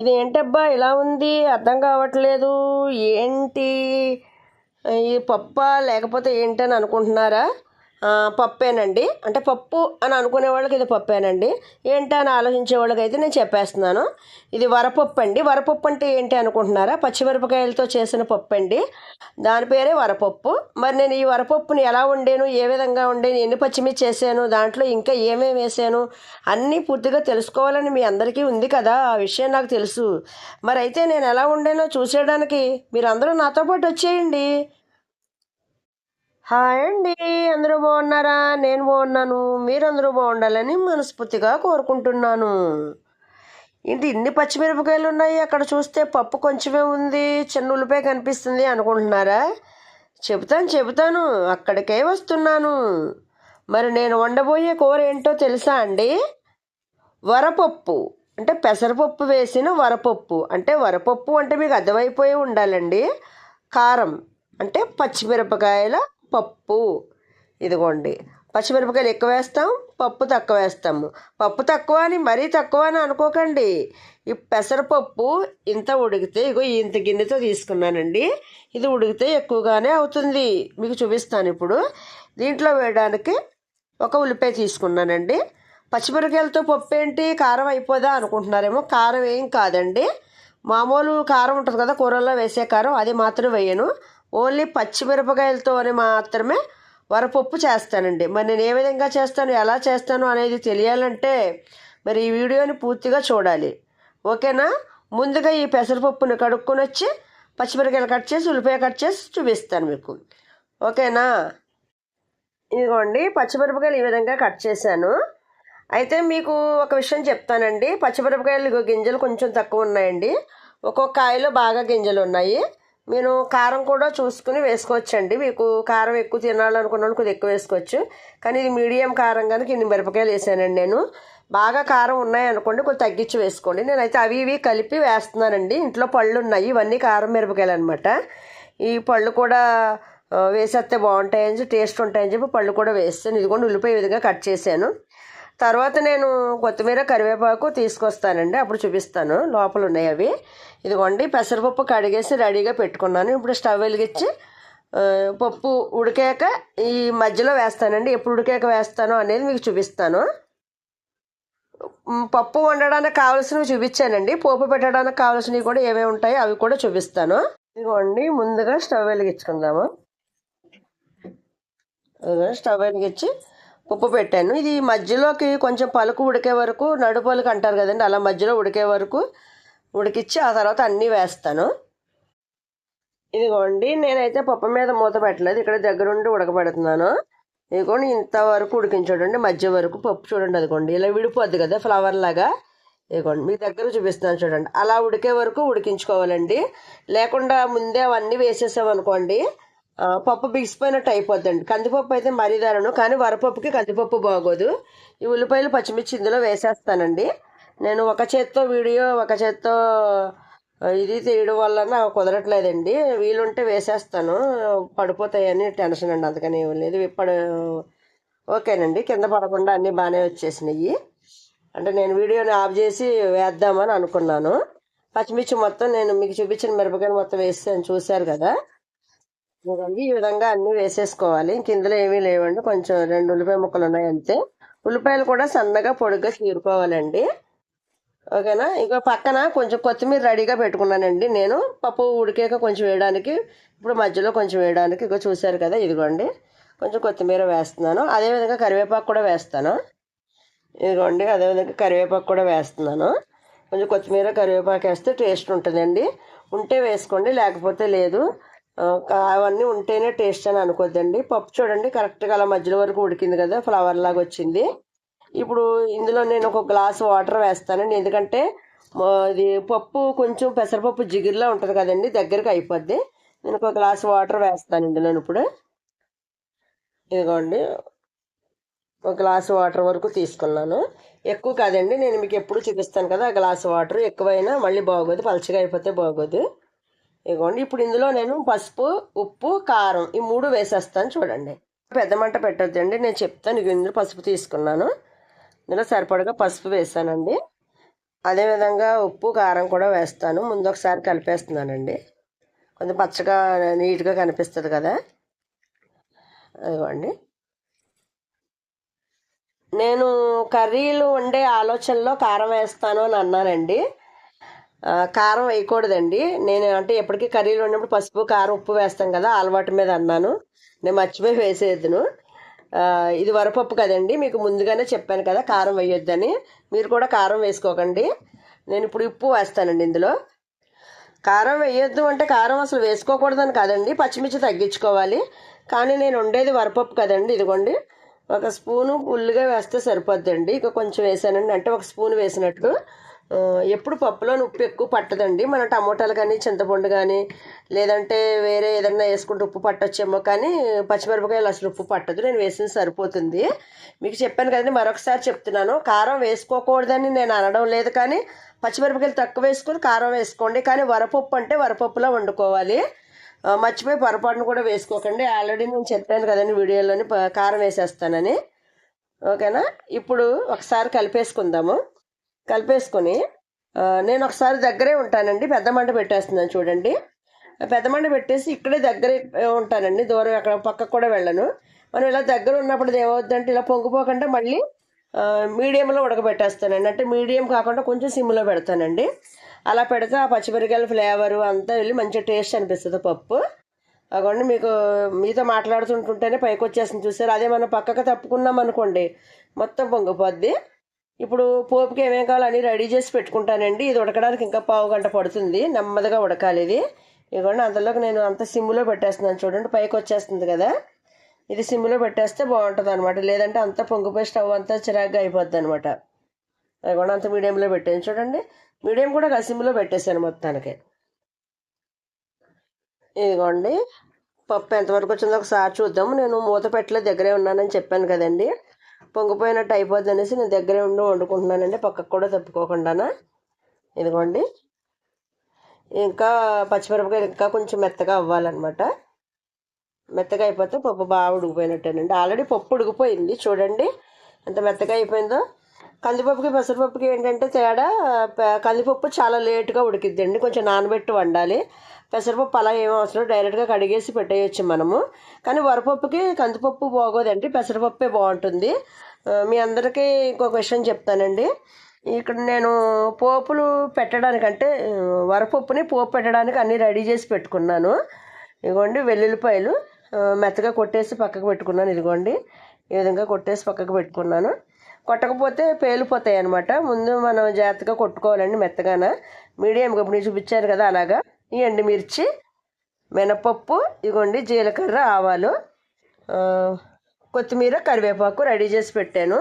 ఇది ఏంటబ్బా ఇలా ఉంది? అర్థం కావట్లేదు. ఏంటి? ఈ పప్పా లేకపోతే ఏంటని అనుకుంటున్నారా? పప్పేనండి. అంటే పప్పు అని అనుకునే వాళ్ళకి ఇది పప్పేనండి. ఏంటి అని ఆలోచించే వాళ్ళకి అయితే నేను చెప్పేస్తున్నాను. ఇది వరపప్పు అండి వరపప్పు అంటే ఏంటి అనుకుంటున్నారా? పచ్చిమిరపకాయలతో చేసిన పప్పు అండి దాని పేరే వరపప్పు. మరి నేను ఈ వరపప్పుని ఎలా వండాను? ఏ విధంగా వండాను? ఎన్ని పచ్చిమిర్చి చేశాను దాంట్లో ఇంకా ఏమేమి వేసాను? అన్నీ పూర్తిగా తెలుసుకోవాలని మీ అందరికీ ఉంది కదా. ఆ విషయం నాకు తెలుసు. మరి అయితే నేను ఎలా వండానో చూసేయడానికి మీరు అందరూ నాతో పాటు వచ్చేయండి. హాయ్ అండి అందరూ బాగున్నారా? నేను బాగున్నాను. మీరందరూ బాగుండాలని మనస్ఫూర్తిగా కోరుకుంటున్నాను. ఏంటి ఇన్ని పచ్చిమిరపకాయలు ఉన్నాయి? అక్కడ చూస్తే పప్పు కొంచెమే ఉంది చిన్న ఉల్లిపాయ కనిపిస్తుంది అనుకుంటున్నారా? చెబుతాను చెబుతాను అక్కడికే వస్తున్నాను. మరి నేను వండబోయే కూర ఏంటో తెలుసా అండి? వరపప్పు. అంటే పెసరపప్పు వేసిన వరపప్పు. అంటే వరపప్పు అంటే మీకు అర్థమైపోయి ఉండాలండి. కారం. అంటే పచ్చిమిరపకాయల పప్పు. ఇదిగోండి. పచ్చిమిరపకాయలు ఎక్కువ వేస్తాం పప్పు తక్కువ వేస్తాము. పప్పు తక్కువ అని మరీ తక్కువ అని అనుకోకండి. ఈ పెసరపప్పు ఇంత ఉడికితే ఇగో ఇంత గిన్నెతో తీసుకున్నానండి. ఇది ఉడికితే ఎక్కువగానే అవుతుంది. మీకు చూపిస్తాను ఇప్పుడు. దీంట్లో వేయడానికి ఒక ఉల్లిపాయ తీసుకున్నానండి. పచ్చిమిరపకాయలతో పప్పు ఏంటి? కారం అయిపోదా అనుకుంటున్నారేమో? కారం ఏం కాదండి. మామూలు కారం ఉంటుంది కదా కూరల్లో వేసే కారం అది మాత్రం వేయను. ఓన్లీ పచ్చిమిరపకాయలతోనే మాత్రమే వరపప్పు చేస్తానండి. మరి నేను ఏ విధంగా చేస్తాను ఎలా చేస్తాను అనేది తెలియాలంటే మరి ఈ వీడియోని పూర్తిగా చూడాలి. ఓకేనా? ముందుగా ఈ పెసరపప్పును కడుక్కొని వచ్చి పచ్చిమిరపకాయలు కట్ చేసి ఉల్లిపాయ కట్ చేసి చూపిస్తాను మీకు. ఓకేనా? ఇదిగోండి పచ్చిమిరపకాయలు ఈ విధంగా కట్ చేశాను. అయితే మీకు ఒక విషయం చెప్తానండి. పచ్చిమిరపకాయలు గింజలు కొంచెం తక్కువ ఉన్నాయండి. ఒక్కొక్క కాయలో బాగా గింజలు ఉన్నాయి. మీరు కారం కూడా చూసుకుని వేసుకోవచ్చండి. మీకు కారం ఎక్కువ తినాలనుకున్న వాళ్ళు కొద్దిగా ఎక్కువ వేసుకోవచ్చు. కానీ ఇది మీడియం కారం కనుక ఇన్ని మిరపకాయలు వేసానండి నేను. బాగా కారం ఉన్నాయనుకోండి కొంచెం తగ్గించి వేసుకోండి. నేనైతే అవి ఇవి కలిపి వేస్తున్నానండి. ఇంట్లో పళ్ళు ఉన్నాయి. ఇవన్నీ కారం మిరపకాయలు అనమాట ఈ పళ్ళు కూడా వేసేస్తే బాగుంటాయని చెప్పి టేస్ట్ ఉంటాయని చెప్పి పళ్ళు కూడా వేస్తాను. ఇదిగోండి ఉల్లిపాయ విధంగా కట్ చేశాను. తర్వాత నేను కొత్తిమీర కరివేపాకు తీసుకొస్తానండి. అప్పుడు చూపిస్తాను. లోపల ఉన్నాయి అవి. ఇదిగోండి పెసరపప్పు కడిగేసి రెడీగా పెట్టుకున్నాను. ఇప్పుడు స్టవ్ వెలిగించి పప్పు ఉడికాక ఈ మధ్యలో వేస్తానండి. ఎప్పుడు ఉడికాక వేస్తాను అనేది మీకు చూపిస్తాను. పప్పు వండడానికి కావాల్సినవి చూపించానండి. పోపు పెట్టడానికి కావాల్సినవి కూడా ఏమేమి ఉంటాయో అవి కూడా చూపిస్తాను. ఇదిగోండి ముందుగా స్టవ్ వెలిగించుకుందాము. స్టవ్ వెలిగించి ఉప్పు పెట్టాను. ఇది మధ్యలోకి కొంచెం పలుకు ఉడికే వరకు నడు పలుకు అంటారు కదండి అలా మధ్యలో ఉడికే వరకు ఉడికిచ్చి ఆ తర్వాత అన్నీ వేస్తాను. ఇదిగోండి నేనైతే పప్పు మీద మూత పెట్టలేదు ఇక్కడ దగ్గరుండి ఉడకబెడుతున్నాను. ఇదిగోండి ఇంతవరకు ఉడికించండి మధ్య వరకు పప్పు చూడండి అదిగోండి ఇలా విడిపోద్ది కదా ఫ్లవర్ లాగా. ఇదిగోండి మీ దగ్గర చూపిస్తున్నాను చూడండి అలా ఉడికే వరకు ఉడికించుకోవాలండి. లేకుండా ముందే అవన్నీ వేసేసామనుకోండి పప్పు బిగిసిపోయినట్టు అయిపోద్దండి. కందిపప్పు అయితే మరీ ధరను కానీ వరపప్పుకి కందిపప్పు బాగోదు. ఈ ఉల్లిపాయలు పచ్చిమిర్చి ఇందులో వేసేస్తానండి. నేను ఒక చేత్తో వీడియో ఒక చేత్తో ఇది తీయడం వల్ల నాకు కుదరట్లేదండి. వీలుంటే వేసేస్తాను. పడిపోతాయని టెన్షన్ అండి. అందుకని లేదు. ఇప్పుడు ఓకేనండి. కింద పడకుండా అన్నీ బాగానే వచ్చేసినాయి. అంటే నేను వీడియోని ఆఫ్ చేసి వేద్దామని అనుకున్నాను. పచ్చిమిర్చి మొత్తం నేను మీకు చూపించిన మిరపకాయలు మొత్తం వేసాను చూశారు కదా? చూడండి. ఈ విధంగా అన్నీ వేసేసుకోవాలి. ఇంక ఇందులో ఏమీ లేవండి. కొంచెం రెండు ఉల్లిపాయ ముక్కలు ఉన్నాయి అంతే. ఉల్లిపాయలు కూడా సన్నగా పొడిగ్గా చీరుకోవాలండి. ఓకేనా? ఇక పక్కన కొంచెం కొత్తిమీర రెడీగా పెట్టుకున్నానండి నేను. పప్పు ఉడికాక కొంచెం వేయడానికి ఇప్పుడు మధ్యలో కొంచెం వేయడానికి. ఇగో చూశారు కదా ఇదిగోండి. కొంచెం కొత్తిమీర వేస్తున్నాను. అదేవిధంగా కరివేపాకు కూడా వేస్తాను. ఇదిగోండి. అదేవిధంగా కరివేపాకు కూడా వేస్తున్నాను. కొంచెం కొత్తిమీర కరివేపాకు వేస్తే టేస్ట్ ఉంటుందండి. ఉంటే వేసుకోండి లేకపోతే లేదు. అవన్నీ ఉంటేనే టేస్ట్ అని అనుకోద్దండి. పప్పు చూడండి కరెక్ట్గా అలా మధ్యలో వరకు ఉడికింది కదా ఫ్లవర్ లాగా వచ్చింది. ఇప్పుడు ఇందులో నేను ఒక గ్లాస్ వాటర్ వేస్తానండి. ఎందుకంటే మా- ఇది పప్పు కొంచెం పెసరపప్పు జిగిరిలా ఉంటుంది కదండి దగ్గరికి అయిపోద్ది. నేను ఒక గ్లాస్ వాటర్ వేస్తాను ఇందులో ఇప్పుడు. ఇదిగోండి ఒక గ్లాస్ వాటర్ వరకు తీసుకున్నాను. ఎక్కువ కాదండి నేను మీకు ఎప్పుడు చూపిస్తాను కదా ఆ గ్లాస్ వాటర్ ఎక్కువైనా మళ్ళీ బాగోదు పలచగా అయిపోతే బాగోదు. ఇదిగోండి ఇప్పుడు ఇందులో నేను పసుపు ఉప్పు కారం ఈ మూడు వేసేస్తాను చూడండి. పెద్ద మంట పెట్టద్దండి నేను చెప్తాను ఇందులో పసుపు తీసుకున్నాను. ఇందులో సరిపడగా పసుపు వేసానండి. అదేవిధంగా ఉప్పు కారం కూడా వేస్తాను. ముందు ఒకసారి కలిపేస్తున్నానండి. కొంచెం పచ్చగా నీట్గా కనిపిస్తుంది కదా. అదిగోండి నేను కర్రీలు వండే ఆలోచనలో కారం వేస్తాను అని అన్నానండి. కారం వేయకూడదండి. నేను అంటే ఎప్పటికీ కర్రీలు ఉన్నప్పుడు పసుపు కారం ఉప్పు వేస్తాం కదా అలవాటు మీద అన్నాను. నేను మర్చిపోయి వేసేద్దును ఇది వరపప్పు కదండి మీకు ముందుగానే చెప్పాను కదా కారం వేయొద్దని. మీరు కూడా కారం వేసుకోకండి. నేను ఇప్పుడు ఉప్పు వేస్తానండి ఇందులో. కారం వేయొద్దు అంటే కారం అసలు వేసుకోకూడదని కాదండి పచ్చిమిర్చి తగ్గించుకోవాలి. కానీ నేను వండేది వరపప్పు కదండి ఇదిగోండి. ఒక స్పూను ఫుల్గా వేస్తే సరిపోద్దండి. ఇక కొంచెం వేసానండి అంటే ఒక స్పూన్ వేసినట్టు. ఎప్పుడు పప్పులో ఉప్పు ఎక్కువ పట్టదండి. మన టమోటాలు కానీ చింతపండు కానీ లేదంటే వేరే ఏదన్నా వేసుకుంటే ఉప్పు పట్టొచ్చేమో కానీ పచ్చిమిరపకాయలు అసలు ఉప్పు పట్టదు. నేను వేసింది సరిపోతుంది. మీకు చెప్పాను కదండి మరొకసారి చెప్తున్నాను. కారం వేసుకోకూడదని నేను అనడం లేదు కానీ పచ్చిమిరపకాయలు తక్కువ వేసుకొని కారం వేసుకోండి. కానీ వరపప్పు అంటే వరపప్పులో వండుకోవాలి. మర్చిపోయి పొరపాటును కూడా వేసుకోకండి. ఆల్రెడీ నేను చెప్పాను కదండి వీడియోలోని కారం వేసేస్తానని. ఓకేనా? ఇప్పుడు ఒకసారి కలిపేసుకుందాము. కలిపేసుకొని నేను ఒకసారి దగ్గరే ఉంటానండి. పెద్ద మంట పెట్టేస్తున్నాను చూడండి. పెద్ద మంట పెట్టేసి ఇక్కడే దగ్గరే ఉంటానండి. దూరం అక్కడ పక్కకు కూడా వెళ్ళను. మనం ఇలా దగ్గర ఉన్నప్పుడు ఏమవుతుందంటే ఇలా పొంగిపోకుండా మళ్ళీ మీడియంలో ఉడకబెట్టేస్తానండి. అంటే మీడియం కాకుండా కొంచెం సిమ్లో పెడతానండి. అలా పెడితే ఆ పచ్చిమిరకాయల ఫ్లేవరు అంతా వెళ్ళి మంచి టేస్ట్ అనిపిస్తుంది పప్పు. అగోండి మీకు మీతో మాట్లాడుతుంటుంటేనే పైకి వచ్చేసింది చూసారు. అదే మనం పక్కకు తప్పుకున్నాం అనుకోండి మొత్తం పొంగిపోద్ది. ఇప్పుడు పోపుకి ఏమేం కావాలో అన్నీ రెడీ చేసి పెట్టుకుంటానండి. ఇది ఉడకడానికి ఇంకా పావు గంట పడుతుంది. నెమ్మదిగా ఉడకాలి ఇది. ఇదిగోండి అందులోకి నేను అంత సిమ్లో పెట్టేస్తున్నాను చూడండి. పైకి వచ్చేస్తుంది కదా. ఇది సిమ్లో పెట్టేస్తే బాగుంటుంది అనమాట లేదంటే అంతా పొంగిపోయి స్టవ్ అంతా చిరాగ్గా అయిపోద్ది అనమాట అదిగోండి అంత మీడియంలో పెట్టాను చూడండి. మీడియం కూడా ఆ సిమ్లో పెట్టేశాను మొత్తానికి. ఇదిగోండి పప్పు ఎంతవరకు వచ్చిందో ఒకసారి చూద్దాము. నేను మూత పెట్టలే దగ్గరే ఉన్నానని చెప్పాను కదండి. పొంగిపోయినట్టు అయిపోద్ది అనేసి నేను దగ్గరే ఉండి వండుకుంటున్నానండి పక్కకు కూడా తప్పుకోకుండా ఇదిగోండి. ఇంకా పచ్చిమిరపకాయలు ఇంకా కొంచెం మెత్తగా అవ్వాలన్నమాట. మెత్తగా అయిపోతే పప్పు బాగా ఉడికిపోయినట్టేనండి. ఆల్రెడీ పప్పు ఉడికిపోయింది చూడండి. ఎంత మెత్తగా అయిపోయిందో. కందిపప్పుకి పెసరపప్పుకి ఏంటంటే తేడా కందిపప్పు చాలా లేటుగా ఉడికిద్దండి. కొంచెం నానబెట్టి వండాలి. పెసరపప్పు అలా ఏం అవసరం డైరెక్ట్గా కడిగేసి పెట్టేయచ్చు మనము. కానీ వరపప్పుకి కందిపప్పు బాగోదండి. పెసరపప్పే బాగుంటుంది. మీ అందరికీ ఇంకొక విషయం చెప్తానండి. ఇక్కడ నేను పోపులు పెట్టడానికంటే వరపప్పుని పోపు పెట్టడానికి అన్నీ రెడీ చేసి పెట్టుకున్నాను. ఇదిగోండి వెల్లుల్లిపాయలు మెత్తగా కొట్టేసి పక్కకు పెట్టుకున్నాను. ఇదిగోండి ఈ విధంగా కొట్టేసి పక్కకు పెట్టుకున్నాను. కొట్టకపోతే పేలిపోతాయి అనమాట ముందు మనం జాగ్రత్తగా కొట్టుకోవాలండి మెత్తగాన. మీడియం ఇప్పుడు నేను చూపించాను కదా అలాగా. ఈ ఎండుమిర్చి మినపప్పు ఇగోండి జీలకర్ర ఆవాలు కొత్తిమీర కరివేపాకు రెడీ చేసి పెట్టాను.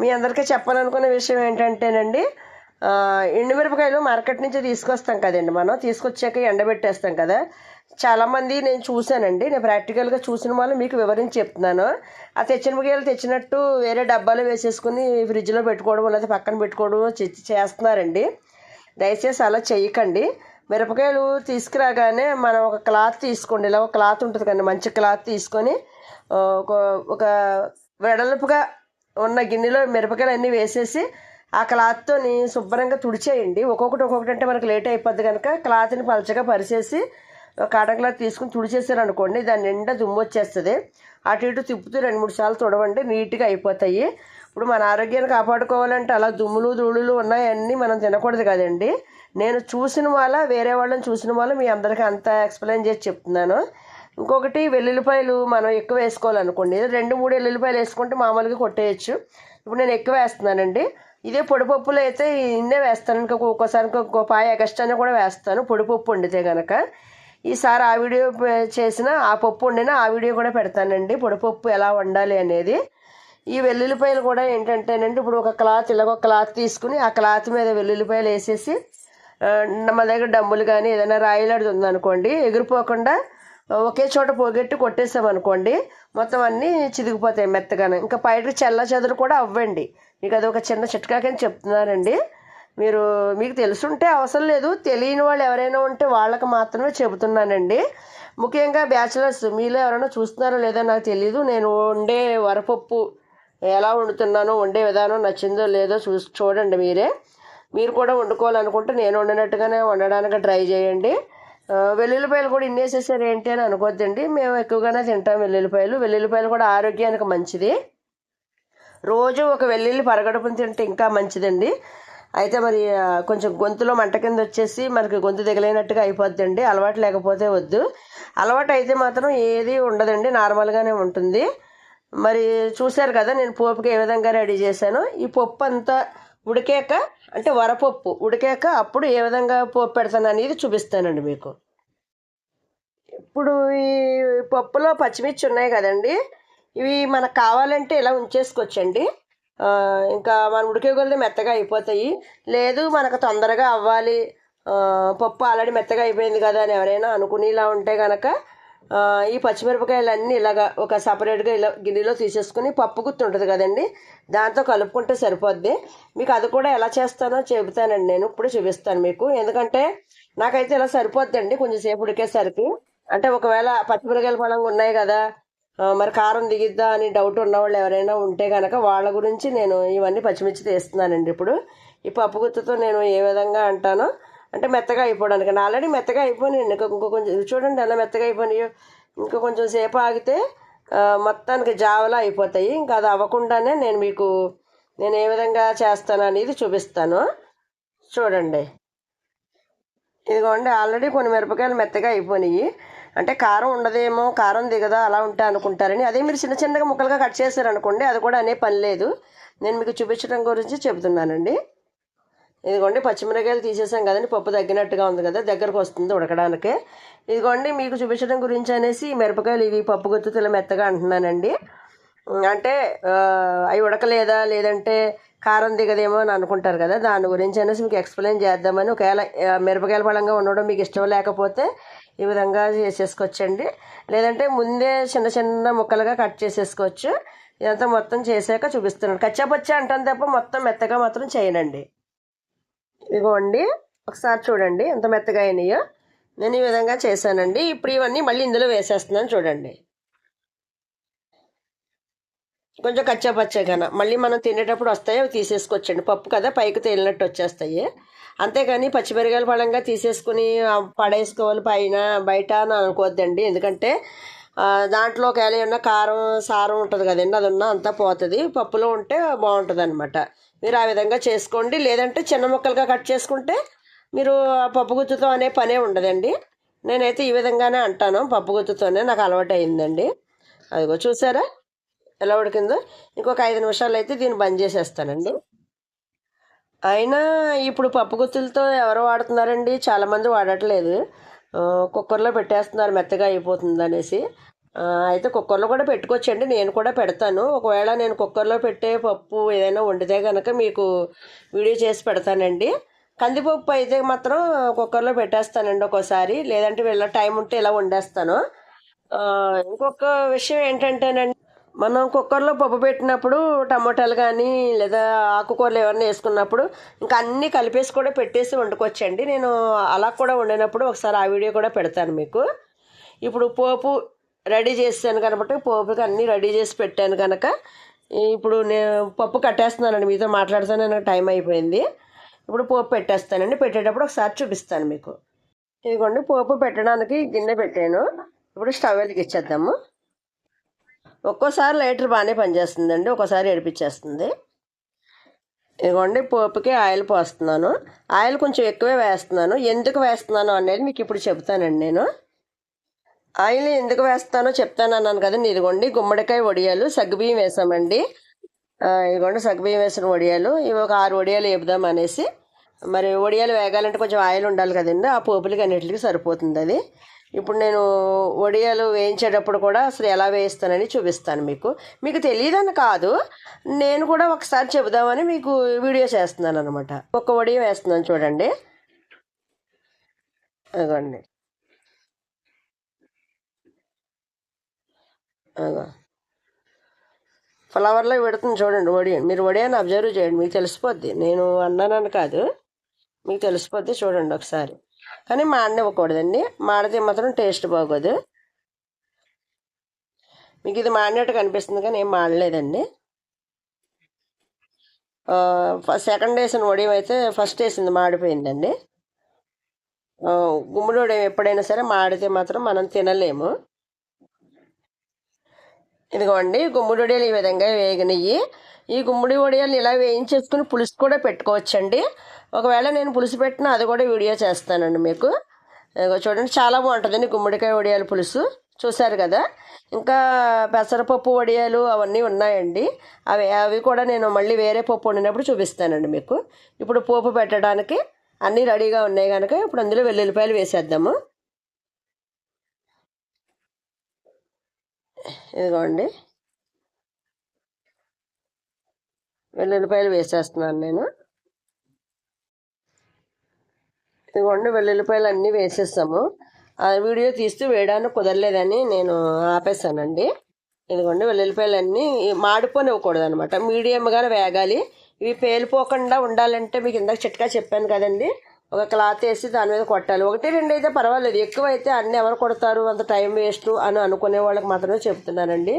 మీ అందరికీ చెప్పాలనుకున్న విషయం ఏంటంటేనండి ఎండుమిరపకాయలు మార్కెట్ నుంచి తీసుకొస్తాం కదండి మనం. తీసుకొచ్చాక ఎండబెట్టేస్తాం కదా. చాలామంది నేను చూశానండి. నేను ప్రాక్టికల్గా చూసిన వాళ్ళు మీకు వివరించి చెప్తున్నాను. ఆ తెచ్చిన మిరపకాయలు తెచ్చినట్టు వేరే డబ్బాలో వేసేసుకుని ఫ్రిడ్జ్లో పెట్టుకోవడం లేదా పక్కన పెట్టుకోవడం చే- చేస్తున్నారండి. దయచేసి అలా చేయకండి. మిరపకాయలు తీసుకురాగానే మనం ఒక క్లాత్ తీసుకోండి. ఇలా ఒక క్లాత్ ఉంటుంది కండి మంచి క్లాత్ తీసుకొని ఒక ఒక వెడల్పుగా ఉన్న గిన్నెలో మిరపకాయలు అన్నీ వేసేసి ఆ క్లాత్తోని శుభ్రంగా తుడిచేయండి. ఒక్కొక్కటి ఒక్కొక్కటి అంటే మనకు లేట్ అయిపోద్ది కనుక క్లాత్ని పలచగా పరిచేసి కాటన్ క్లాత్ తీసుకుని తుడిచేసారు అనుకోండి దాని నిండా దుమ్ము వచ్చేస్తుంది. అటు ఇటు తిప్పుతూ రెండు మూడు సార్లు తుడవండి నీట్గా అయిపోతాయి. ఇప్పుడు మన ఆరోగ్యాన్ని కాపాడుకోవాలంటే అలా దుమ్ములు ధూళులు ఉన్నాయన్నీ మనం తినకూడదు కదండి. నేను చూసిన వాళ్ళ వేరే వాళ్ళని చూసిన వాళ్ళ మీ అందరికీ అంతా ఎక్స్ప్లెయిన్ చేసి చెప్తున్నాను. ఇంకొకటి వెల్లుల్లిపాయలు మనం ఎక్కువ వేసుకోవాలనుకోండి. రెండు మూడు వెల్లుల్లిపాయలు వేసుకుంటే మామూలుగా కొట్టేయచ్చు. ఇప్పుడు నేను ఎక్కువ వేస్తున్నానండి. ఇదే పొడిపప్పులో అయితే ఇన్నే వేస్తాను. ఇంకా ఒక్కోసారి ఇంకో పాయ ఎగస్ట్రానే కూడా వేస్తాను. పొడిపప్పు వండితే కనుక ఈసారి ఆ వీడియో చేసిన ఆ పప్పు వండిన ఆ వీడియో కూడా పెడతానండి. పొడిపప్పు ఎలా వండాలి అనేది. ఈ వెల్లుల్లిపాయలు కూడా ఏంటంటేనండి ఇప్పుడు ఒక క్లాత్ ఇలాగ ఒక క్లాత్ తీసుకుని ఆ క్లాత్ మీద వెల్లుల్లిపాయలు వేసేసి మన దగ్గర డమ్ములు కానీ ఏదైనా రాయిలాంటిది ఉందనుకోండి ఎగిరిపోకుండా ఒకే చోట పోగొట్టి కొట్టేసామనుకోండి మొత్తం అన్నీ చిదిగిపోతాయి మెత్తగానే. ఇంకా పైకి చల్ల చెదలు కూడా అవ్వండి. మీకు అది ఒక చిన్న చిట్కాకని చెప్తున్నానండి. మీరు మీకు తెలుసుంటే అవసరం లేదు. తెలియని వాళ్ళు ఎవరైనా ఉంటే వాళ్ళకి మాత్రమే చెబుతున్నానండి. ముఖ్యంగా బ్యాచిలర్స్ మీలో ఎవరైనా చూస్తున్నారో లేదో నాకు తెలియదు నేను వండే వరపప్పు ఎలా వండుతున్నానో వండే విధానం నచ్చిందో లేదో చూ చూడండి మీరే. మీరు కూడా వండుకోవాలనుకుంటే నేను వండినట్టుగానే వండడానికి ట్రై చేయండి. వెల్లుల్లిపాయలు కూడా ఇన్నేసేసారు ఏంటి అని అనుకోద్దండి. మేము ఎక్కువగానే తింటాం వెల్లుల్లిపాయలు. వెల్లుల్లిపాయలు కూడా ఆరోగ్యానికి మంచిది. రోజు ఒక వెల్లుల్లి పరగడుపుని తింటే ఇంకా మంచిదండి. అయితే మరి కొంచెం గొంతులో మంట కింద వచ్చేసి మనకి గొంతు దిగలేనట్టుగా అయిపోద్దండి. అలవాటు లేకపోతే వద్దు. అలవాటు అయితే మాత్రం ఏది ఉండదండి నార్మల్గానే ఉంటుంది. మరి చూశారు కదా నేను పోపుకి ఏ విధంగా రెడీ చేశాను. ఈ పప్పు అంతా ఉడికాక అంటే వరపప్పు ఉడికాక అప్పుడు ఏ విధంగా పోపు పెడతాను అనేది చూపిస్తానండి మీకు. ఇప్పుడు ఈ పప్పులో పచ్చిమిర్చి ఉన్నాయి కదండి ఇవి మనకు కావాలంటే ఇలా ఉంచేసుకోవచ్చండి. ఇంకా మనం ఉడికే మెత్తగా అయిపోతాయి. లేదు మనకు తొందరగా అవ్వాలి. పప్పు ఆల్రెడీ మెత్తగా అయిపోయింది కదా అని ఎవరైనా అనుకునేలా ఉంటే కనుక ఈ పచ్చిమిరపకాయలు అన్నీ ఇలాగా ఒక సపరేట్గా ఇలా గిన్నెలో తీసేసుకుని పప్పు గుర్తు ఉంటుంది కదండి దాంతో కలుపుకుంటే సరిపోద్ది. మీకు అది కూడా ఎలా చేస్తానో చెబుతానండి. నేను ఇప్పుడు చూపిస్తాను మీకు. ఎందుకంటే నాకైతే ఇలా సరిపోద్దండి కొంచెం సేపు ఉడికేసరికి. అంటే ఒకవేళ పచ్చిమిరకాయల పొలంగా ఉన్నాయి కదా మరి కారం దిగిద్దా అని డౌట్ ఉన్నవాళ్ళు ఎవరైనా ఉంటే కనుక వాళ్ళ గురించి నేను ఇవన్నీ పచ్చిమిర్చి తీస్తున్నానండి ఇప్పుడు. ఈ పప్పు గుత్తుతో నేను ఏ విధంగా అంటానో అంటే మెత్తగా అయిపోవడానికి ఆల్రెడీ మెత్తగా అయిపోయినాయండి ఇంకా ఇంకో కొంచెం చూడండి ఎలా మెత్తగా అయిపోయినాయో ఇంకా కొంచెం సేపు ఆగితే మొత్తానికి జావలా అయిపోతాయి. ఇంకా అది అవ్వకుండానే నేను మీకు నేను ఏ విధంగా చేస్తాను అనేది చూపిస్తాను. చూడండి. ఇదిగోండి ఆల్రెడీ కొన్ని మిరపకాయలు మెత్తగా అయిపోయినాయి. అంటే కారం ఉండదేమో కారం దిగదా అలా ఉంటే అనుకుంటారని. అదే మీరు చిన్న చిన్నగా ముక్కలుగా కట్ చేశారనుకోండి అది కూడా అనే పని లేదు. నేను మీకు చూపించడం గురించి చెబుతున్నానండి. ఇదిగోండి పచ్చిమిరకాయలు తీసేసాం కదండి పప్పు తగ్గినట్టుగా ఉంది కదా దగ్గరకు వస్తుంది ఉడకడానికి. ఇదిగోండి మీకు చూపించడం గురించి అనేసి ఈ మిరపకాయలు ఇవి పప్పు గుత్తులు మెత్తగా అంటున్నానండి. అంటే అవి ఉడకలేదా లేదంటే కారం దిగదేమో అని అనుకుంటారు కదా దాని గురించి అనేసి మీకు ఎక్స్ప్లెయిన్ చేద్దామని. ఒకవేళ మిరపకాయల పళ్ళంగా ఉండడం మీకు ఇష్టం లేకపోతే ఈ విధంగా చేసేసుకోవచ్చండి. లేదంటే ముందే చిన్న చిన్న ముక్కలుగా కట్ చేసేసుకోవచ్చు. ఇదంతా మొత్తం చేశాక చూపిస్తున్నాను. కచ్చాపచ్చా అంటాను తప్ప మొత్తం మెత్తగా మాత్రం చేయనండి. ఇదిగోండి ఒకసారి చూడండి ఎంత మెత్తగా అయినాయో. నేను ఈ విధంగా చేశానండి. ఇప్పుడు ఇవన్నీ మళ్ళీ ఇందులో వేసేస్తున్నాను చూడండి. కొంచెం కచ్చాపచ్చాగాన మళ్ళీ మనం తినేటప్పుడు వస్తాయి అవి తీసేసుకోవచ్చండి. పప్పు కదా పైకి తేలినట్టు వచ్చేస్తాయి. అంతేగాని పచ్చిమిరకాయల పడంగా తీసేసుకుని పడేసుకోవాలి పైన. బయట అని అనుకోవద్దండి ఎందుకంటే దాంట్లో ఒకవేళ ఏమన్నా కారం సారం ఉంటుంది కదండి అది ఉన్నా అంతా పోతుంది. పప్పులో ఉంటే బాగుంటుంది అనమాట మీరు ఆ విధంగా చేసుకోండి. లేదంటే చిన్న ముక్కలుగా కట్ చేసుకుంటే మీరు ఆ పప్పు గుత్తుతో అనే పనే ఉండదండి. నేనైతే ఈ విధంగానే అంటాను. పప్పు గుత్తుతోనే నాకు అలవాటు అయిందండి అదిగో చూసారా? ఎలా ఉడికిందో? ఇంకొక ఐదు నిమిషాలు అయితే దీన్ని బంద్ చేసేస్తానండి. అయినా ఇప్పుడు పప్పు గుత్తులతో ఎవరు వాడుతున్నారండి? చాలామంది వాడట్లేదు. కుక్కర్లో పెట్టేస్తున్నారు మెత్తగా అయిపోతుంది అనేసి అయితే కుక్కర్లో కూడా పెట్టుకోవచ్చండి. నేను కూడా పెడతాను. ఒకవేళ నేను కుక్కర్లో పెట్టే పప్పు ఏదైనా వండితే కనుక మీకు వీడియో చేసి పెడతానండి. కందిపప్పు అయితే మాత్రం కుక్కర్లో పెట్టేస్తానండి ఒక్కోసారి లేదంటే వీళ్ళ టైం ఉంటే ఇలా వండేస్తాను. ఇంకొక విషయం ఏంటంటేనండి మనం కుక్కర్లో పప్పు పెట్టినప్పుడు టమోటాలు కానీ లేదా ఆకుకూరలు ఏమన్నా వేసుకున్నప్పుడు ఇంకా అన్నీ కలిపేసి కూడా పెట్టేసి వండుకోవచ్చండి. నేను అలా కూడా వండినప్పుడు ఒకసారి ఆ వీడియో కూడా పెడతాను మీకు. ఇప్పుడు పోపు రెడీ చేశాను కాబట్టి పోపుకి అన్నీ రెడీ చేసి పెట్టాను కనుక ఇప్పుడు నేను పప్పు కట్టేస్తున్నానండి మీతో మాట్లాడుతాను నాకు టైం అయిపోయింది. ఇప్పుడు పోపు పెట్టేస్తానండి పెట్టేటప్పుడు ఒకసారి చూపిస్తాను మీకు. ఇదిగోండి పోపు పెట్టడానికి గిన్నె పెట్టాను. ఇప్పుడు స్టవ్ వెలిగించేద్దాము. ఒక్కోసారి లైటర్ బాగానే పనిచేస్తుందండి ఒక్కోసారి ఏడిపించేస్తుంది. ఇదిగోండి పోపుకి ఆయిల్ పోస్తున్నాను. ఆయిల్ కొంచెం ఎక్కువే వేస్తున్నాను. ఎందుకు వేస్తున్నాను అనేది మీకు ఇప్పుడు చెప్తానండి నేను. ఆయిల్ ఎందుకు వేస్తానో చెప్తాను అన్నాను కదండి. ఇదిగోండి గుమ్మడికాయ వడియాలు సగ్గుబియ్యం వేసామండి. ఇదిగోండి సగ్గుబియ్యం వేసిన వడియాలు. ఇవి ఒక ఆరు వడియాలు వేపుదాం అనేసి. మరి వడియాలు వేగాలంటే కొంచెం ఆయిల్ ఉండాలి కదండి. ఆ పోపులకి అన్నిటికి సరిపోతుంది అది. ఇప్పుడు నేను వడియాలు వేయించేటప్పుడు కూడా అసలు ఎలా వేయిస్తానని చూపిస్తాను మీకు. మీకు తెలియదని కాదు నేను కూడా ఒకసారి చెబుదామని మీకు వీడియో చేస్తున్నాను అనమాట ఒక వడియం వేస్తున్నాను చూడండి. అదిగోండి అగో. ఫ్లవర్లో పెడుతుంది చూడండి వడియం. మీరు వడియాన్ని అబ్జర్వ్ చేయండి మీకు తెలిసిపోద్ది. నేను అన్నానని కాదు మీకు తెలిసిపోద్ది చూడండి ఒకసారి. కానీ మాడనివ్వకూడదండి మాడితే మాత్రం టేస్ట్ బాగోదు. మీకు ఇది మాడినట్టు కనిపిస్తుంది కానీ ఏం మాడలేదండి. సెకండ్ వేసిన వడియం అయితే ఫస్ట్ వేసింది మాడిపోయిందండి. గుమ్మడి వడియం ఎప్పుడైనా సరే మాడితే మాత్రం మనం తినలేము. ఇదిగోండి గుమ్మడి వడియాలు ఈ విధంగా వేగినయ్యి. ఈ గుమ్మడి వడియాలు ఇలా వేయించేసుకుని పులుసు కూడా పెట్టుకోవచ్చండి. ఒకవేళ నేను పులుసు పెట్టినా అది కూడా వీడియో చేస్తానండి మీకు. చూడండి చాలా బాగుంటుందండి గుమ్మడికాయ వడియాల పులుసు. చూశారు కదా? ఇంకా పెసరపప్పు వడియాలు అవన్నీ ఉన్నాయండి. అవి అవి కూడా నేను మళ్ళీ వేరే పప్పు వండినప్పుడు చూపిస్తానండి మీకు. ఇప్పుడు పోపు పెట్టడానికి అన్నీ రెడీగా ఉన్నాయి కనుక ఇప్పుడు అందులో వెల్లుల్లిపాయలు వేసేద్దాము. ఇదిగోండి వెల్లుల్లిపాయలు వేసేస్తున్నాను నేను. ఇదిగోండి వెల్లుల్లిపాయలు అన్నీ వేసేస్తాము ఆ వీడియో తీస్తూ వేయడానికి కుదరలేదని నేను ఆపేసానండి. ఇదిగోండి వెల్లుల్లిపాయలు అన్నీ మాడిపోనివ్వకూడదు అనమాట మీడియంగానే వేగాలి. ఇవి పేలిపోకుండా ఉండాలంటే మీకు ఇందాక చిట్కా చెప్పాను కదండి. ఒక క్లాత్ వేసి దాని మీద కొట్టాలి. ఒకటి రెండు అయితే పర్వాలేదు. ఎక్కువ అయితే అన్నీ ఎవరు కొడతారు? అంత టైం వేస్ట్ అని అనుకునే వాళ్ళకి మాత్రమే చెప్తున్నానండి.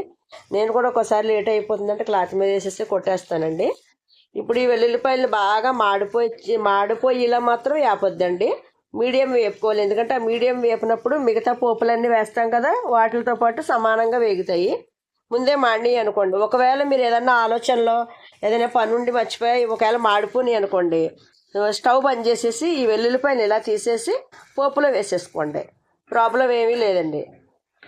నేను కూడా ఒకసారి లేట్ అయిపోతుందంటే క్లాత్ మీద వేసేసి కొట్టేస్తానండి. ఇప్పుడు ఈ వెల్లుల్లిపాయలు బాగా మాడిపోయి మాడిపోయి ఇలా మాత్రం వేపొద్దండి. మీడియం వేపుకోవాలి. ఎందుకంటే ఆ మీడియం వేపినప్పుడు మిగతా పోపులన్నీ వేస్తాం కదా వాటితో పాటు సమానంగా వేగుతాయి. ముందే మాడి అనుకోండి. ఒకవేళ మీరు ఏదన్నా ఆలోచనలో ఏదైనా పని ఉండి మర్చిపోయి ఒకవేళ మాడిపోని అనుకోండి స్టవ్ బంద్ చేసేసి ఈ వెల్లుల్లిపాయలు ఇలా తీసేసి పోపులో వేసేసుకోండి. ప్రాబ్లం ఏమీ లేదండి.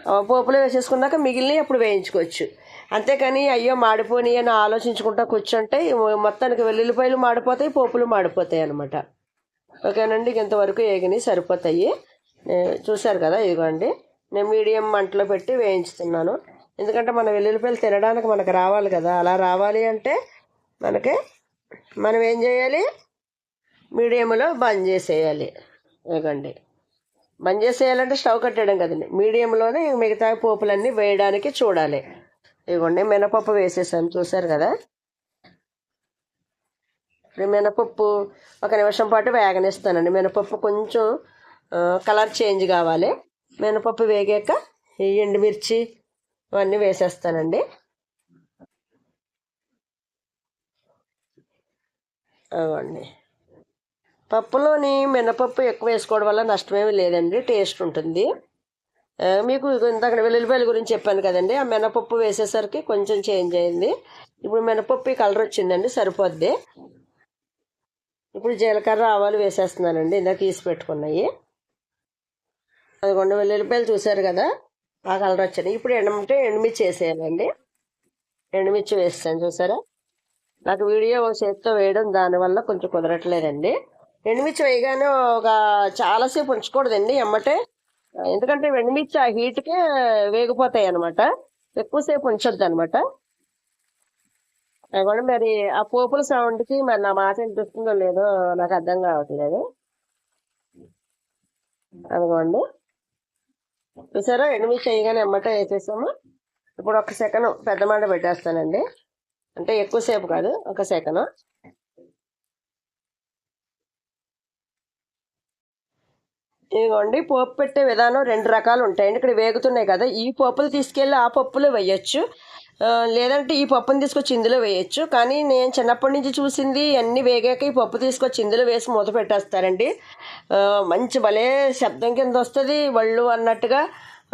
పోపులో వేసేసుకున్నాక మిగిలినవి అప్పుడు వేయించుకోవచ్చు. అంతేకాని అయ్యో మాడిపోని అని ఆలోచించుకుంటా కూర్చుంటే మొత్తానికి వెల్లుల్లిపాయలు మాడిపోతాయి పోపులు మాడిపోతాయి అనమాట ఓకేనండి ఇంతవరకు ఏగిని సరిపోతాయి. చూశారు కదా ఇదిగోండి. నేను మీడియం మంటలో పెట్టి వేయించుతున్నాను. ఎందుకంటే మన వెల్లుల్లిపాయలు తినడానికి మనకు రావాలి కదా. అలా రావాలి అంటే మనకి మనం ఏం చేయాలి? మీడియంలో బంద్ చేసేయాలి. ఇదిగోండి. బంద్ చేసేయాలంటే స్టవ్ కట్టేయడం కదండి. మీడియంలోనే మిగతా పోపులన్నీ వేయడానికి చూడాలి. ఇదిగోండి మినపప్పు వేసేసాను చూసారు కదా? మినపప్పు ఒక నిమిషం పాటు వేగనిస్తానండి. మినపప్పు కొంచెం కలర్ చేంజ్ కావాలి. మినపప్పు వేగాక ఈ ఎండుమిర్చి ఇవన్నీ వేసేస్తానండి. అవండి పప్పులోని మినపప్పు ఎక్కువ వేసుకోవడం వల్ల నష్టమేమి లేదండి టేస్ట్ ఉంటుంది. మీకు ఇందాక వెల్లుల్లిపాయల గురించి చెప్పాను కదండి ఆ మినపప్పు వేసేసరికి కొంచెం చేంజ్ అయింది. ఇప్పుడు మినపప్పు కలర్ వచ్చిందండి సరిపోద్ది. ఇప్పుడు జీలకర్ర ఆవాలు వేసేస్తున్నానండి ఇందాక తీసి పెట్టుకున్నాయి. అదిగొండ వెల్లుల్లిపాయలు చూసారు కదా ఆ కలర్ వచ్చాయి ఇప్పుడు ఎండమంటే ఎండుమిర్చి వేసేయాలండి. ఎండుమిర్చి వేస్తాను చూసారా? నాకు వీడియో ఒక చేతితో వేయడం దానివల్ల కొంచెం కుదరట్లేదండి. ఎండుమిర్చి వేయగానే ఒక చాలాసేపు ఉంచకూడదండి ఎమ్మటే. ఎందుకంటే ఎండుమిర్చి ఆ హీట్కే వేగిపోతాయి అనమాట ఎక్కువసేపు ఉంచొద్దు అనమాట కూడా మరి ఆ పోపుల సౌండ్కి మరి నా మాట వినిపిస్తుందో లేదో నాకు అర్థం కావట్లేదు. అదిగోండి. చూసారా? ఎండుమిర్చి వేయగానే ఎమ్మటే వేసేసాము. ఇప్పుడు ఒక సెకండ్ పెద్ద మాట పెట్టేస్తానండి. అంటే ఎక్కువసేపు కాదు ఒక సెకండ్ ఇదిగోండి పోపు పెట్టే విధానం రెండు రకాలు ఉంటాయండి. ఇక్కడ వేగుతున్నాయి కదా ఈ పప్పులు తీసుకెళ్ళి ఆ పప్పులో వేయచ్చు. లేదంటే ఈ పప్పుని తీసుకొచ్చి ఇందులో వేయచ్చు. కానీ నేను చిన్నప్పటి నుంచి చూసింది అన్నీ వేగాక ఈ పప్పు తీసుకొచ్చి ఇందులో వేసి మూత పెట్టేస్తారండి. మంచి భలే శబ్దం కింద వస్తుంది వళ్ళు అన్నట్టుగా.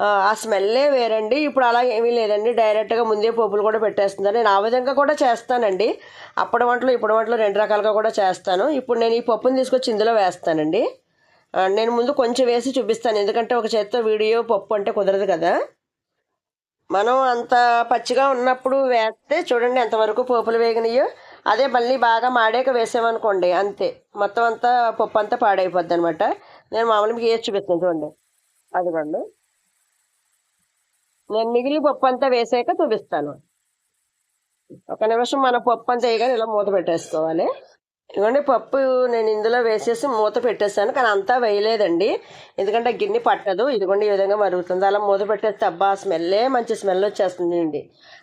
ఆ, స్మెల్లే వేరండి. ఇప్పుడు అలా ఏమీ లేదండి. డైరెక్ట్గా ముందే పప్పులు కూడా పెట్టేస్తున్నారు నేను ఆ విధంగా కూడా చేస్తానండి. అప్పటి వంటలు ఇప్పుడు వంటలు రెండు రకాలుగా కూడా చేస్తాను. ఇప్పుడు నేను ఈ పప్పుని తీసుకొచ్చి ఇందులో వేస్తానండి. నేను ముందు కొంచెం వేసి చూపిస్తాను. ఎందుకంటే ఒక చేత్తో వీడియో పప్పు అంటే కుదరదు కదా. మనం అంత పచ్చిగా ఉన్నప్పుడు వేస్తే చూడండి ఎంతవరకు పోపులు వేగినాయో. అదే మళ్ళీ బాగా మాడాక వేసామనుకోండి అంతే. మొత్తం అంతా పప్పు అంతా పాడైపోద్ది అనమాట నేను మామూలుగా మీకు వేసి చూపిస్తాను చూడండి. అదిగోండి. నేను మిగిలి పప్పు అంతా వేసాక చూపిస్తాను. ఒక నిమిషం మన పప్పు అంతా వేయగానే ఇలా మూత పెట్టేసుకోవాలి. ఇదిగోండి పప్పు నేను ఇందులో వేసేసి మూత పెట్టేస్తాను కానీ అంతా వేయలేదండి. ఎందుకంటే గిన్నె పట్టదు. ఇదిగోండి ఈ విధంగా మరుగుతుంది. అలా మూత పెట్టేస్తే అబ్బా ఆ స్మెల్లే మంచి స్మెల్ వచ్చేస్తుంది అండి.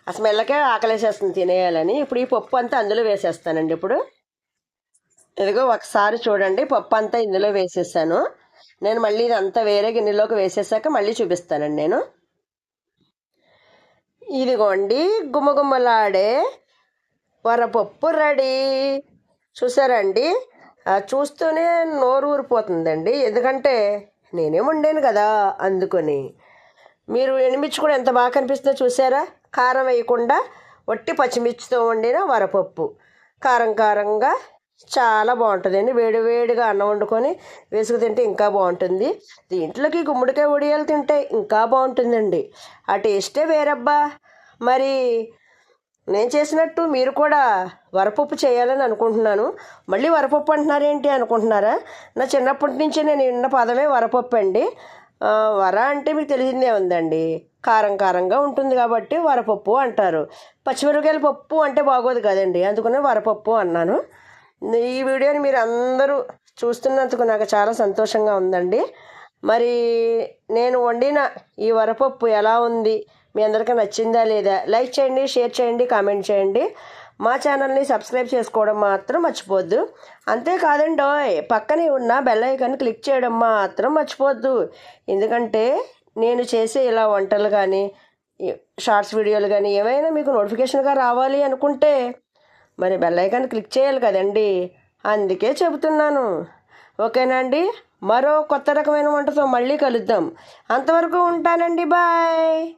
ఆ స్మెల్కే ఆకలేసేస్తుంది తినేయాలని. ఇప్పుడు ఈ పప్పు అంతా అందులో వేసేస్తానండి ఇప్పుడు. ఇదిగో ఒకసారి చూడండి పప్పు అంతా ఇందులో వేసేసాను. నేను మళ్ళీ ఇదంతా వేరే గిన్నెలోకి వేసేసాక మళ్ళీ చూపిస్తానండి నేను. ఇదిగోండి గుమ్మగుమ్మలాడే వరపప్పు రెడీ. చూసారండి? చూస్తూనే నోరు ఊరిపోతుందండి. ఎందుకంటే నేనే వండాను కదా అందుకొని. మీరు ఎండుమిర్చి కూడా ఎంత బాగా కనిపిస్తుందో చూసారా? కారం వేయకుండా వట్టి పచ్చిమిర్చితో వండిన వరపప్పు. కారం కారంగా చాలా బాగుంటుందండి. వేడివేడిగా అన్నం వండుకొని వేసుకు తింటే ఇంకా బాగుంటుంది. దీంట్లోకి గుమ్మడికాయ ఉడియాలు తింటే ఇంకా బాగుంటుందండి. ఆ టేస్టే వేరబ్బా. మరి నేను చేసినట్టు మీరు కూడా వరపప్పు చేయాలని అనుకుంటున్నాను. మళ్ళీ వరపప్పు అంటున్నారేంటి అనుకుంటున్నారా? నా చిన్నప్పటి నుంచి నేను విన్న పదమే వరపప్పు అండి. వర అంటే మీకు తెలిసిందే ఉందండి. కారం కారంగా ఉంటుంది కాబట్టి వరపప్పు అంటారు. పచ్చిమిరపకాయల పప్పు అంటే బాగోదు కదండి. అందుకనే వరపప్పు అన్నాను. ఈ వీడియోని మీరు అందరూ చూస్తున్నందుకు నాకు చాలా సంతోషంగా ఉందండి. మరి నేను వండిన ఈ వరపప్పు ఎలా ఉంది? మీ అందరికీ నచ్చిందా లేదా? లైక్ చేయండి షేర్ చేయండి కామెంట్ చేయండి. మా ఛానల్ని సబ్స్క్రైబ్ చేసుకోవడం మాత్రం మర్చిపోద్దు. అంతేకాదండి పక్కనే ఉన్న బెల్ ఐకాన్ క్లిక్ చేయడం మాత్రం మర్చిపోద్దు. ఎందుకంటే నేను చేసే ఇలా వంటలు కానీ షార్ట్స్ వీడియోలు కానీ ఏమైనా మీకు నోటిఫికేషన్గా రావాలి అనుకుంటే మరి బెల్ ఐకాన్ క్లిక్ చేయాలి కదండి. అందుకే చెబుతున్నాను. ఓకేనా అండి? మరో కొత్త రకమైన వంటతో మళ్ళీ కలుద్దాం. అంతవరకు ఉంటానండి. బాయ్!